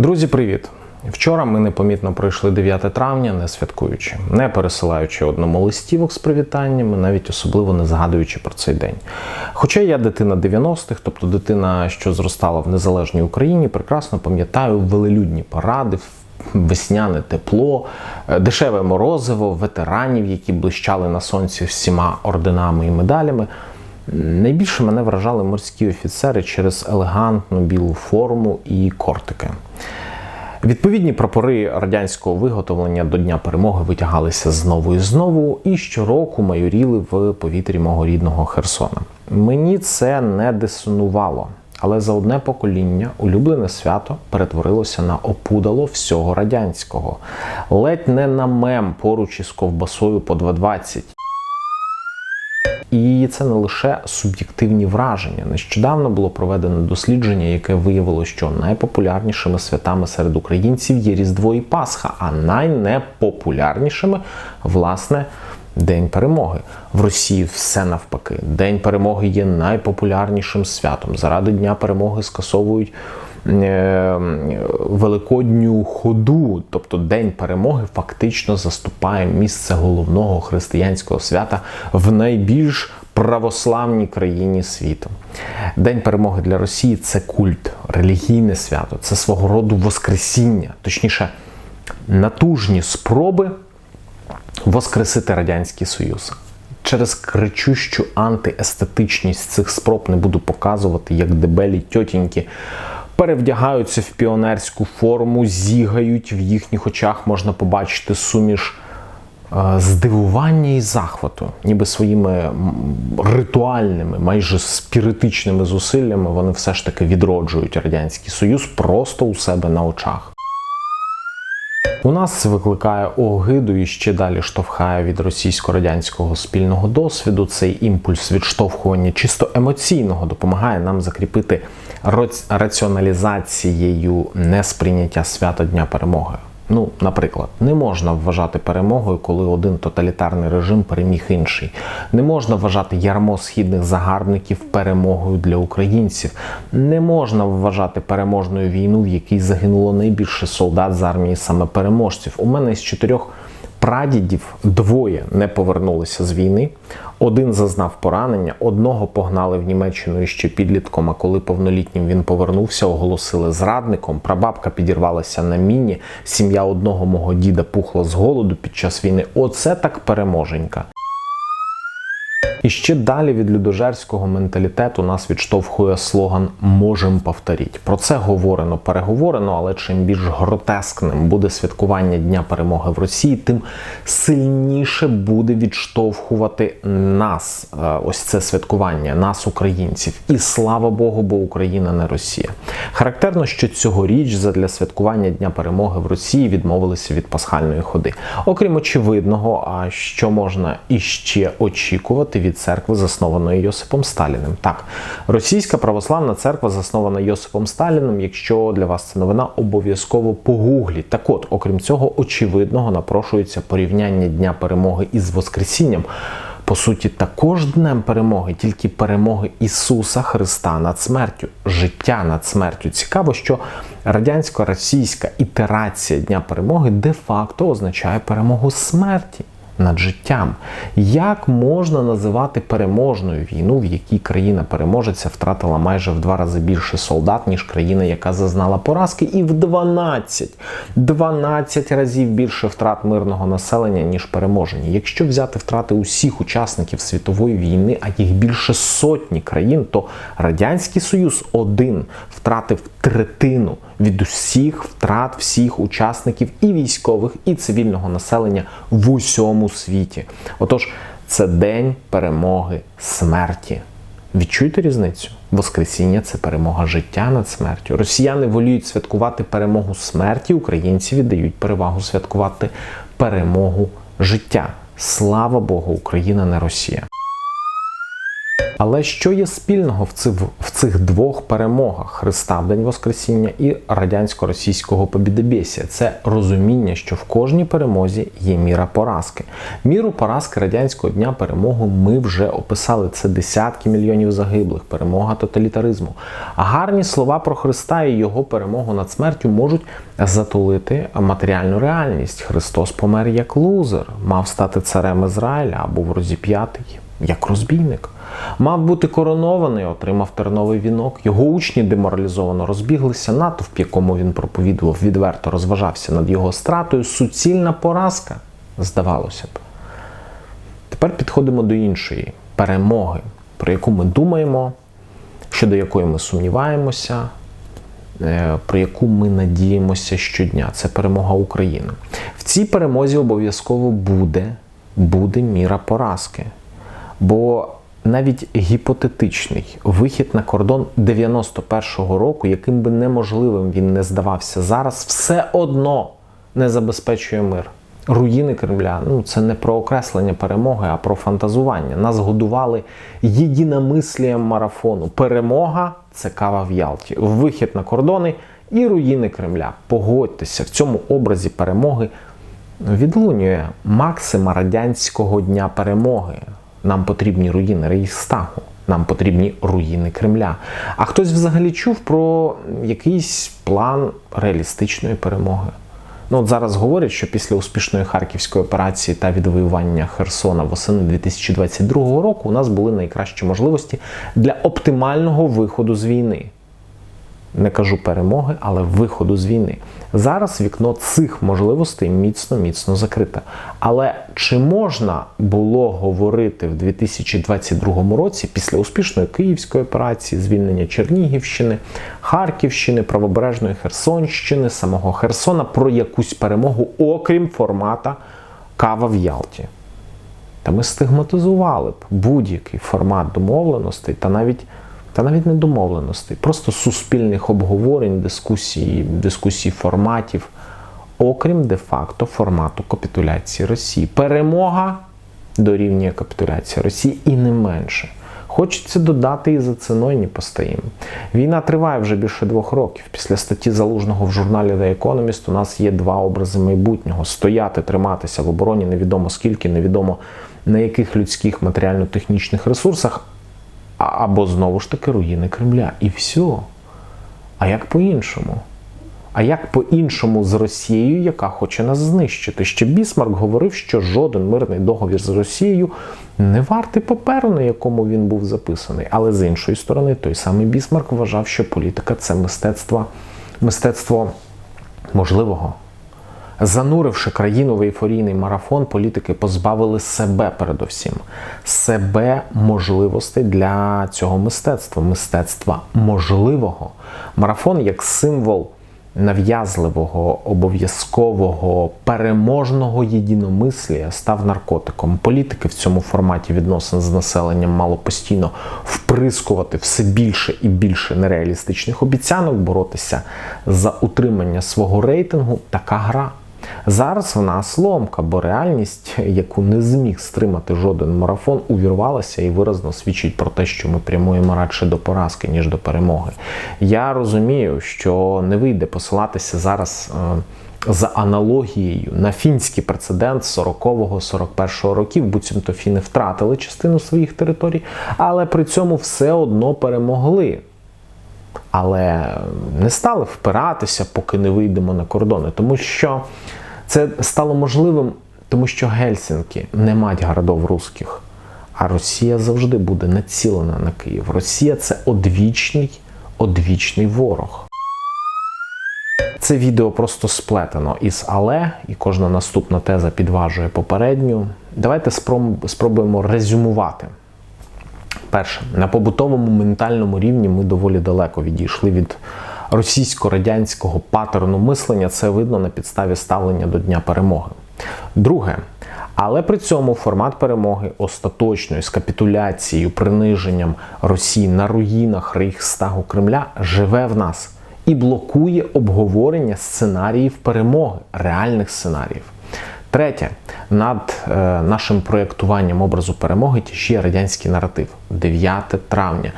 Друзі, привіт! Вчора ми непомітно пройшли 9 травня, не святкуючи, не пересилаючи одному листівок з привітаннями, навіть особливо не згадуючи про цей день. Хоча я дитина 90-х, тобто дитина, що зростала в незалежній Україні, прекрасно пам'ятаю велелюдні паради, весняне тепло, е, дешеве морозиво, ветеранів, які блищали на сонці всіма орденами і медалями. Найбільше мене вражали морські офіцери через елегантну білу форму і кортики. Відповідні прапори радянського виготовлення до Дня перемоги витягалися знову і знову, і щороку майоріли в повітрі мого рідного Херсона. Мені це не дисонувало, але за одне покоління улюблене свято перетворилося на опудало всього радянського, ледь не на мем поруч із ковбасою по 2,20. І це не лише суб'єктивні враження. Нещодавно було проведено дослідження, яке виявило, що найпопулярнішими святами серед українців є Різдво і Пасха, а найнепопулярнішими, власне, День перемоги. В Росії все навпаки. День перемоги є найпопулярнішим святом. Заради Дня перемоги скасовують. Е, Великодню ходу, тобто День перемоги, фактично заступає місце головного християнського свята в найбільш православній країні світу. День перемоги для Росії це культ, релігійне свято, це свого роду воскресіння, точніше, натужні спроби воскресити Радянський Союз. Через кричущу антиестетичність цих спроб не буду показувати, як дебелі тьотіньки перевдягаються в піонерську форму, зігають, в їхніх очах можна побачити суміш е, здивування і захвату, ніби своїми ритуальними, майже спіритичними зусиллями вони все ж таки відроджують Радянський Союз просто у себе на очах. У нас це викликає огиду і ще далі штовхає від російсько-радянського спільного досвіду. Цей імпульс відштовхування чисто емоційного допомагає нам закріпити раціоналізацією несприйняття свята Дня перемоги. Ну, наприклад, не можна вважати перемогою, коли один тоталітарний режим переміг інший. Не можна вважати ярмо східних загарбників перемогою для українців. Не можна вважати переможною війну, в якій загинуло найбільше солдат з армії саме переможців. У мене з чотирьох прадідів двоє не повернулися з війни. Один зазнав поранення, одного погнали в Німеччину іще підлітком. А коли повнолітнім він повернувся, оголосили зрадником. Прабабка підірвалася на міні. Сім'я одного мого діда пухла з голоду під час війни. Оце так переможенька. І ще далі від людожерського менталітету нас відштовхує слоган «Можем повторіть». Про це говорено, переговорено, але чим більш гротескним буде святкування Дня перемоги в Росії, тим сильніше буде відштовхувати нас е, ось це святкування, нас, українців. І слава Богу, бо Україна не Росія. Характерно, що цьогоріч задля святкування Дня перемоги в Росії відмовилися від пасхальної ходи. Окрім очевидного, а що можна іще очікувати від церкви, заснованої Йосипом Сталіним. Так, російська православна церква заснована Йосипом Сталіним. Якщо для вас це новина, обов'язково погугліть. Так от, окрім цього, очевидного напрошується порівняння Дня перемоги із Воскресінням. По суті, також днем перемоги, тільки перемоги Ісуса Христа над смертю, життя над смертю. Цікаво, що радянсько-російська ітерація Дня перемоги де-факто означає перемогу смерті над життям. Як можна називати переможною війну, в якій країна переможеця втратила майже в два рази більше солдат, ніж країна, яка зазнала поразки, і в 12, 12 разів більше втрат мирного населення, ніж переможені. Якщо взяти втрати усіх учасників світової війни, а їх більше сотні країн, то Радянський Союз один втратив третину від усіх втрат всіх учасників і військових, і цивільного населення в усьому світі. Отож, це день перемоги смерті. Відчуєте різницю? Воскресіння це перемога життя над смертю. Росіяни воліють святкувати перемогу смерті, українці віддають перевагу святкувати перемогу життя. Слава Богу, Україна не Росія. Але що є спільного в цих, в цих двох перемогах Христа в День Воскресіння і радянсько-російського побідебєсія? Це розуміння, що в кожній перемозі є міра поразки. Міру поразки радянського дня перемогу ми вже описали. Це десятки мільйонів загиблих, перемога тоталітаризму. А гарні слова про Христа і його перемогу над смертю можуть затулити матеріальну реальність. Христос помер як лузер, мав стати царем Ізраїля, а був розіп'ятий як розбійник. Мав бути коронований, отримав терновий вінок. Його учні деморалізовано розбіглися. Натовп, якому він проповідував, відверто розважався над його стратою. Суцільна поразка, здавалося б. Тепер підходимо до іншої перемоги, про яку ми думаємо, щодо якої ми сумніваємося, е, про яку ми надіємося щодня. Це перемога України. В цій перемозі обов'язково буде, буде міра поразки. Бо навіть гіпотетичний вихід на кордон 91-го року, яким би неможливим він не здавався зараз, все одно не забезпечує мир. Руїни Кремля ну це не про окреслення перемоги, а про фантазування. Нас годували єдиномислієм марафону. Перемога це кава в Ялті, вихід на кордони і руїни Кремля. Погодьтеся, в цьому образі перемоги відлунює максима радянського дня перемоги. Нам потрібні руїни Рейхстагу, нам потрібні руїни Кремля. А хтось взагалі чув про якийсь план реалістичної перемоги. Ну от зараз говорять, що після успішної харківської операції та відвоювання Херсона восени 2022 року у нас були найкращі можливості для оптимального виходу з війни не кажу перемоги, але виходу з війни. Зараз вікно цих можливостей міцно-міцно закрите. Але чи можна було говорити в 2022 році після успішної київської операції, звільнення Чернігівщини, Харківщини, правобережної Херсонщини, самого Херсона про якусь перемогу, окрім формата Кава в Ялті? Та ми стигматизували б будь-який формат домовленостей та навіть та навіть не домовленостей, просто суспільних обговорень, дискусій, дискусій форматів, окрім де-факто формату капітуляції Росії. Перемога дорівнює капітуляції Росії і не менше. Хочеться додати і за ціною не постоїмо. Війна триває вже більше двох років. Після статті залужного в журналі The Economist у нас є два образи майбутнього: стояти, триматися в обороні, невідомо скільки, невідомо на яких людських матеріально-технічних ресурсах або знову ж таки руїни Кремля. І все. А як по-іншому? А як по-іншому з Росією, яка хоче нас знищити? Ще Бісмарк говорив, що жоден мирний договір з Росією не вартий паперу, на якому він був записаний. Але з іншої сторони, той самий Бісмарк вважав, що політика це мистецтво, мистецтво можливого. Зануривши країну в ейфорійний марафон, політики позбавили себе передовсім, себе можливостей для цього мистецтва, мистецтва можливого. Марафон як символ нав'язливого, обов'язкового, переможного єдиномислія став наркотиком. Політики в цьому форматі відносин з населенням мало постійно вприскувати все більше і більше нереалістичних обіцянок, боротися за утримання свого рейтингу. Така гра. Зараз в нас ломка, бо реальність, яку не зміг стримати жоден марафон, увірвалася і виразно свідчить про те, що ми прямуємо радше до поразки, ніж до перемоги. Я розумію, що не вийде посилатися зараз. Е, за аналогією на фінський прецедент 40-41 років, буцімто фіни втратили частину своїх територій, але при цьому все одно перемогли. Але не стали впиратися, поки не вийдемо на кордони, тому що це стало можливим, тому що Гельсінки не мать городов русських, а Росія завжди буде націлена на Київ. Росія це одвічний, одвічний ворог. Це відео просто сплетено із але, і кожна наступна теза підважує попередню. Давайте спробуємо резюмувати. Перше, на побутовому ментальному рівні ми доволі далеко відійшли від російсько-радянського патерну мислення. Це видно на підставі ставлення до Дня перемоги. Друге, але при цьому формат перемоги остаточної з капітуляцією, приниженням Росії на руїнах Рейхстагу Кремля живе в нас і блокує обговорення сценаріїв перемоги, реальних сценаріїв. Третє, над е, нашим проєктуванням образу перемоги тяжіє радянський наратив 9 травня.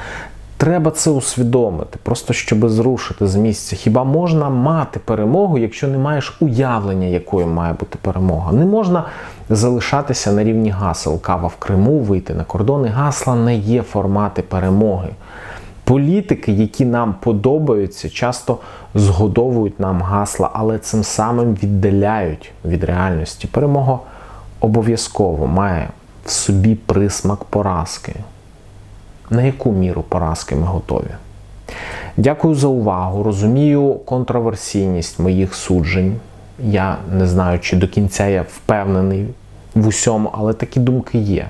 Треба це усвідомити, просто щоб зрушити з місця. Хіба можна мати перемогу, якщо не маєш уявлення, якою має бути перемога? Не можна залишатися на рівні гасел. Кава в Криму, вийти на кордони. Гасла не є формати перемоги. Політики, які нам подобаються, часто згодовують нам гасла, але цим самим віддаляють від реальності. Перемога обов'язково має в собі присмак поразки. На яку міру поразки ми готові? Дякую за увагу. Розумію контроверсійність моїх суджень. Я не знаю, чи до кінця я впевнений в усьому, але такі думки є.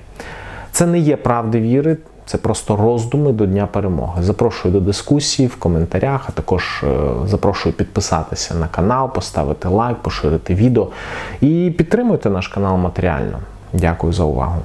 Це не є правди віри, це просто роздуми до Дня перемоги. Запрошую до дискусії в коментарях, а також е, запрошую підписатися на канал, поставити лайк, поширити відео і підтримуйте наш канал матеріально. Дякую за увагу.